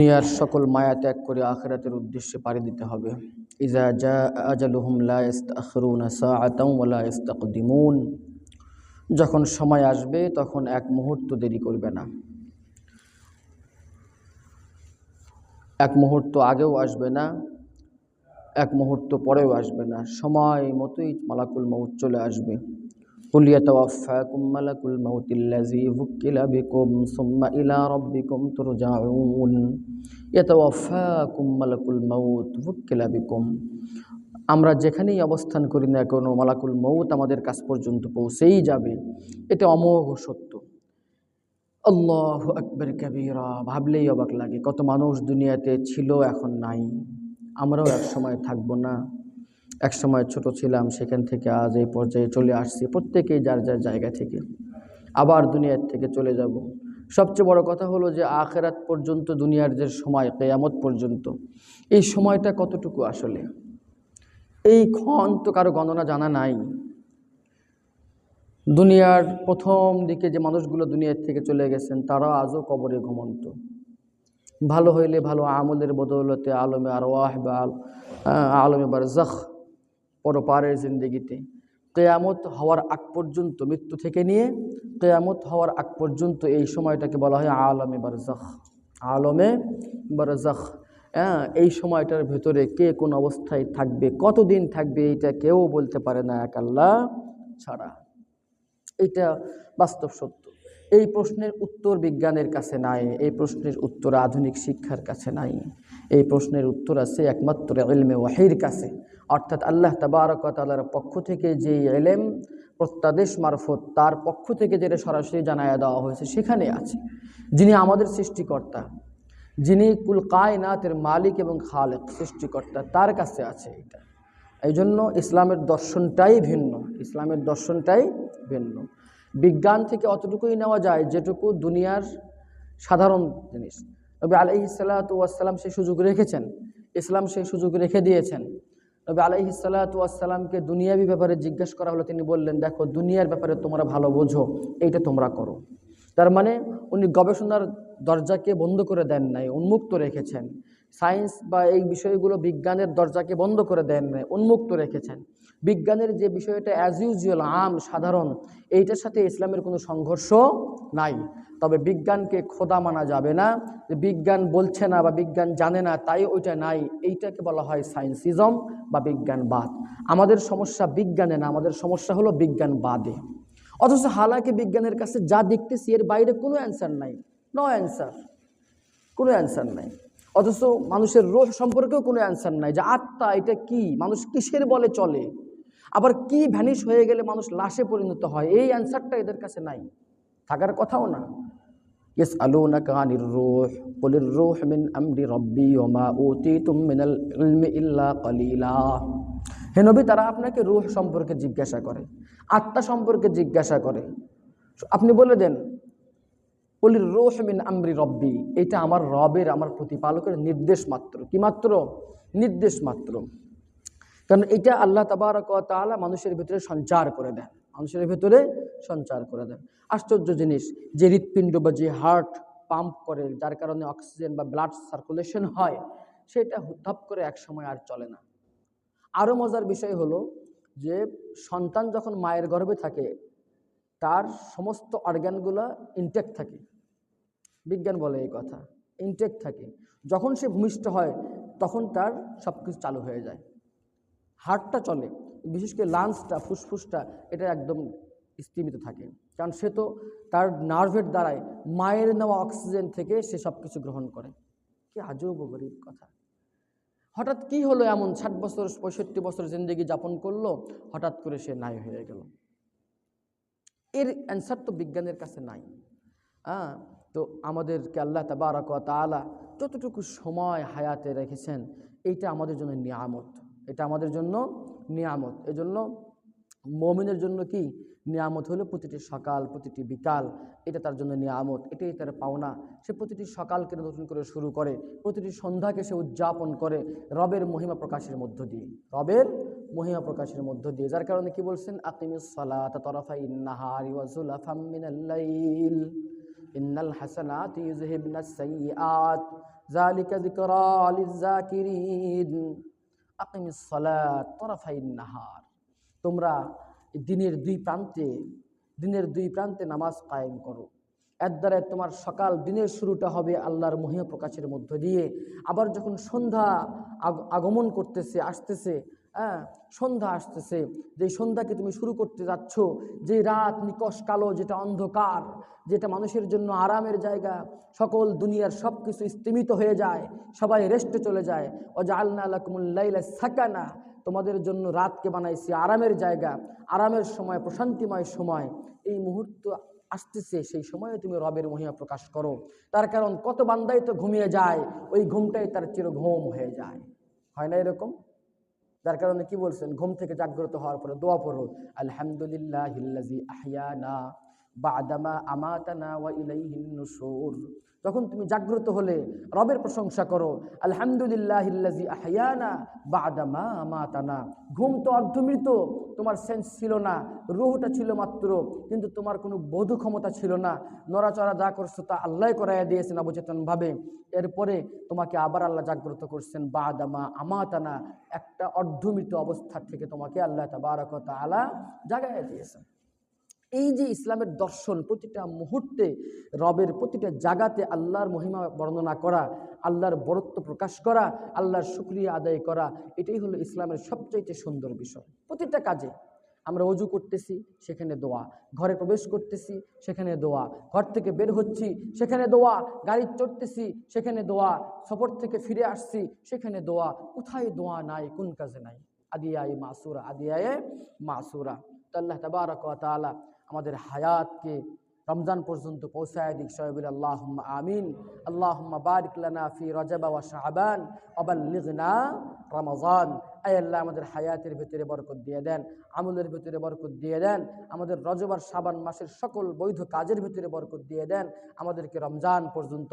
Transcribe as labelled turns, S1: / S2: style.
S1: দুনিয়ার সকল মায়া ত্যাগ করে আখেরাতের উদ্দেশ্যে পাড়ি দিতে হবে। ইজা যখন সময় আসবে, তখন এক মুহূর্ত দেরি করবে না। এক মুহূর্ত আগেও আসবে না, এক মুহূর্ত পরেও আসবে না। সময় মতোই মালাকুল মৌত চলে আসবে। قل يتوفاكم ملك الموت الذي وكل بكم ثم إلى ربكم ترجعون يتوفاكم ملك الموت وكل بكم আমরা যেখানেই অবস্থান করি না কেন মালাকুল মৌত আমাদের কাছ পর্যন্ত পৌঁছেই যাবে এটা অমোঘ সত্য আল্লাহ আকবর কবিরা ভাবলেই অবাক লাগে কত মানুষ দুনিয়াতে ছিল এখন নাই আমরাও এক সময় থাকবো না এক সময় ছোট ছিলাম, সেখান থেকে আজ এই পর্যায়ে চলে আসছি প্রত্যেকেই যার যার জায়গা থেকে। আবার দুনিয়ার থেকে চলে যাব। সবচেয়ে বড় কথা হলো যে আখেরাত পর্যন্ত, দুনিয়ার যে সময়, কেয়ামত পর্যন্ত, এই সময়টা কতটুকু আসলে? এই ক্ষণ তো কারও গণনা জানা নাই। দুনিয়ার প্রথম দিকে যে মানুষগুলো দুনিয়ার থেকে চলে গেছেন, তারা আজও কবরে ঘুমন্ত। ভালো হইলে ভালো আমলের বদৌলতে আলমে আরওয়াহ বা আলমে বারজাখ পরপারের জিন্দগিতে। কেয়ামত হওয়ার আগ পর্যন্ত মৃত্যু থেকে নিয়ে কেয়ামত হওয়ার আগ পর্যন্ত এই সময়টাকে বলা হয় আলমে বারজাখ। আলমে বারজাখ। হ্যাঁ এই সময়টার ভেতরে কে কোন অবস্থায় থাকবে, কতদিন থাকবে এটা কেউ বলতে পারে না, এক আল্লাহ ছাড়া। এটা বাস্তব সত্য। এই প্রশ্নের উত্তর বিজ্ঞানের কাছে নাই, এই প্রশ্নের উত্তর আধুনিক শিক্ষার কাছে নাই। এই প্রশ্নের উত্তর আছে একমাত্র এলমে ওয়াহির কাছে। অর্থাৎ আল্লাহ তাবারক তালার পক্ষ থেকে যে এলেম প্রত্যাদেশ মারফত তার পক্ষ থেকে যেটা সরাসরি জানায়া দেওয়া হয়েছে সেখানে আছে। যিনি আমাদের সৃষ্টিকর্তা, যিনি কুল কায়নাতের মালিক এবং খালেক, সৃষ্টিকর্তা তার কাছে আছে এটা এই জন্য ইসলামের দর্শনটাই ভিন্ন, ইসলামের দর্শনটাই ভিন্ন। বিজ্ঞান থেকে অতটুকুই নেওয়া যায় যেটুকু দুনিয়ার সাধারণ জিনিস। নবী আলহি সাল্লাতাম সেই সুযোগ রেখেছেন। ইসলাম সেই সুযোগ রেখে দিয়েছেন। নবী আলহি সাল্লাতামকে দুনিয়াবি ব্যাপারে জিজ্ঞেস করা হলো, তিনি বললেন, দেখো, দুনিয়ার ব্যাপারে তোমরা ভালো বোঝো, এইটা তোমরা করো। তার মানে উনি গবেষণার দরজাকে বন্ধ করে দেন নাই, উন্মুক্ত রেখেছেন। সায়েন্স বা এই বিষয়গুলো বিজ্ঞানের দরজাকে বন্ধ করে দেন নাই উন্মুক্ত রেখেছেন। বিজ্ঞানের যে বিষয়টা অ্যাজ ইউজুয়াল আম, সাধারণ, এইটার সাথে ইসলামের কোনো সংঘর্ষ নাই। তবে বিজ্ঞানকে খোদা মানা যাবে না, যে বিজ্ঞান বলছে না বা বিজ্ঞান জানে না, তাই ওইটা নাই। এইটাকে বলা হয় সায়েন্সিজম বা বিজ্ঞানবাদ। আমাদের সমস্যা বিজ্ঞানে না, আমাদের সমস্যা হলো বিজ্ঞানবাদে। অথচ হালাকি বিজ্ঞানের কাছে যা দেখতেছি, এর বাইরে কোনো অ্যান্সার নাই। নো অ্যান্সার কোনো অ্যান্সার নাই। অথচ মানুষের রোহ সম্পর্কেও কোনো অ্যান্সার নাই যে আত্মা এটা কি? মানুষ কিসের বলে চলে? আবার কি ভ্যানিশ হয়ে গেলে মানুষ লাশে পরিণত হয়? এই অ্যান্সারটা এদের কাছে নাই। থাকার কথাও না। ইয়েস আলু না কানির রোহ বলির রোহ মিন আমরি রব্বি ওমা ওতি তুম মিনাল ইলমি ইল্লা কলিলা। হে নবী, তারা আপনাকে রুহ সম্পর্কে জিজ্ঞাসা করে, আত্মা সম্পর্কে জিজ্ঞাসা করে। আপনি বলে দেন বলির রোহ মিন আমরি রব্বি। এটা আমার রবের, আমার প্রতিপালকের নির্দেশ মাত্র। কি মাত্র? নির্দেশ মাত্র। কারণ এটা আল্লাহ তাআলা মানুষের ভিতরে সঞ্চার করে দেন। মানুষের ভিতরে সঞ্চার করে দেন। আশ্চর্য জিনিস, যে হৃৎপিণ্ড বা যে হার্ট পাম্প করে, যার কারণে অক্সিজেন বা ব্লাড সার্কুলেশন হয়, সেটা হুতাপ করে এক সময় আর চলে না। আরও মজার বিষয় হলো যে, সন্তান যখন মায়ের গর্ভে থাকে, তার সমস্ত অর্গ্যানগুলো ইনটেক থাকে। বিজ্ঞান বলে এই কথা। ইনটেক থাকে। যখন সে ভূমিষ্ঠ হয়, তখন তার সব কিছু চালু হয়ে যায়। হার্টটা চলে, বিশেষ করে লাংসটা ফুসফুসটা, এটা একদম স্থিমিত থাকে। কারণ সে তো তার নার্ভের দ্বারাই মায়ের নেওয়া অক্সিজেন থেকে সে সব কিছু গ্রহণ করে। কি আজব গরিব কথা। হঠাৎ কি হলো এমন? ষাট বছর, পঁয়ষট্টি বছর জিন্দগি যাপন করল, হঠাৎ করে সে নাই হয়ে গেল। এর অ্যান্সার তো বিজ্ঞানের কাছে নাই। হ্যাঁ তো আমাদেরকে আল্লাহ তাবারক তাআলা যতটুকু সময় হায়াতে রেখেছেন, এইটা আমাদের জন্য নিয়ামত। এটা আমাদের জন্য নিয়ামত। এজন্য মমিনের জন্য কি? নিয়ামত হলো প্রতিটি সকাল, প্রতিটি বিকাল। এটা তার জন্য নিয়ামত। এটাই তার পাওনা। সে প্রতিটি সকালকে নতুন করে শুরু করে, প্রতিটি সন্ধ্যাকে সে উদযাপন করে রবের মহিমা প্রকাশের মধ্য দিয়ে। রবের মহিমা প্রকাশের মধ্য দিয়ে। যার কারণে কি বলছেন? আকিমিস সালাত তরফা ইন্নাহারি ওয়া যুলাফাম মিনাল লাইল। ইন্নাল হাসানাত ইউযহিবনাস সাইয়্যাত তরফাইন নাহার। তোমরা দিনের দুই প্রান্তে, দিনের দুই প্রান্তে নামাজ কায়েম করো। এর দ্বারা তোমার সকাল দিনের শুরুটা হবে আল্লাহর মহিমা প্রকাশের মধ্য দিয়ে। আবার যখন সন্ধ্যা আগ- আগমন করতেছে, আসতেছে হ্যাঁ সন্ধ্যা আসতেছে। যে সন্ধ্যাকে তুমি শুরু করতে যাচ্ছ, যে রাত নিকশ কালো, যেটা অন্ধকার, যেটা মানুষের জন্য আরামের জায়গা, সকল দুনিয়ার সব কিছু স্তিমিত হয়ে যায়, সবাই রেস্টে চলে যায়। অজা আল্লাহ আলকুমুল্লাইলা সাকানা, তোমাদের জন্য রাতকে বানাইছি আরামের জায়গা, আরামের সময়, প্রশান্তিময় সময়। এই মুহূর্ত আসতেছে, সেই সময়ে তুমি রবের মহিমা প্রকাশ করো। তার কারণ কত বান্দাই তো ঘুমিয়ে যায়, ওই ঘুমটাই তার চির ঘুম হয়ে যায়। হয় না এরকম? যার কারণে কি বলছেন? ঘুম থেকে জাগ্রত হওয়ার পরে দোয়া পড়ো আলহামদুলিল্লাহ হিল্লাজি বাদামা আমাতানা ওয়া ইলাইহিন যখন তুমি জাগ্রত হলে, রবের প্রশংসা করো, আলহামদুলিল্লাহ আহিয়ানা বাদামা আমাতানা। ঘুম তো অর্ধমৃত, তোমার সেন্স ছিল না, রুহটা ছিল মাত্র, কিন্তু তোমার কোনো বোধ ক্ষমতা ছিল না। নড়াচড়া যা করছ তা আল্লাহ করাইয়া দিয়েছেন অবচেতনভাবে। এরপরে তোমাকে আবার আল্লাহ জাগ্রত করছেন, বাদামা আমাতানা। একটা অর্ধমৃত অবস্থা থেকে তোমাকে আল্লাহ তাবারক আলা জাগাইয়া দিয়েছেন। এই যে ইসলামের দর্শন প্রতিটা মুহূর্তে, রবের প্রতিটা জায়গাতে আল্লাহর মহিমা বর্ণনা করা, আল্লাহর বরত্ব প্রকাশ করা, আল্লাহর শুক্রিয়া আদায় করা, এটাই হলো ইসলামের সবচাইতে সুন্দর বিষয়। প্রতিটা কাজে আমরা অজু করতেছি, সেখানে দোয়া। ঘরে প্রবেশ করতেছি, সেখানে দোয়া। ঘর থেকে বের হচ্ছি, সেখানে দোয়া। গাড়ি চড়তেছি, সেখানে দোয়া। সফর থেকে ফিরে আসছি, সেখানে দোয়া। কোথায় দোয়া নাই, কোন কাজে নাই? আদিয়ায় মাসুরা আদিয়ায় মাসুরা। তো আল্লাহ তাবারক আমাদের হায়াতকে রমজান পর্যন্ত পৌঁছায় দিক। সহবিল আল্লাহ আমিন। আল্লাহ বারিক লানা ফি রজবা ওয়া অবাল্লিগনা রমজান। আয় আল্লাহ আমাদের হায়াতের ভিতরে বরকত দিয়ে দেন, আমলের ভিতরে বরকত দিয়ে দেন, আমাদের রজবার সাবান মাসের সকল বৈধ কাজের ভিতরে বরকত দিয়ে দেন, আমাদেরকে রমজান পর্যন্ত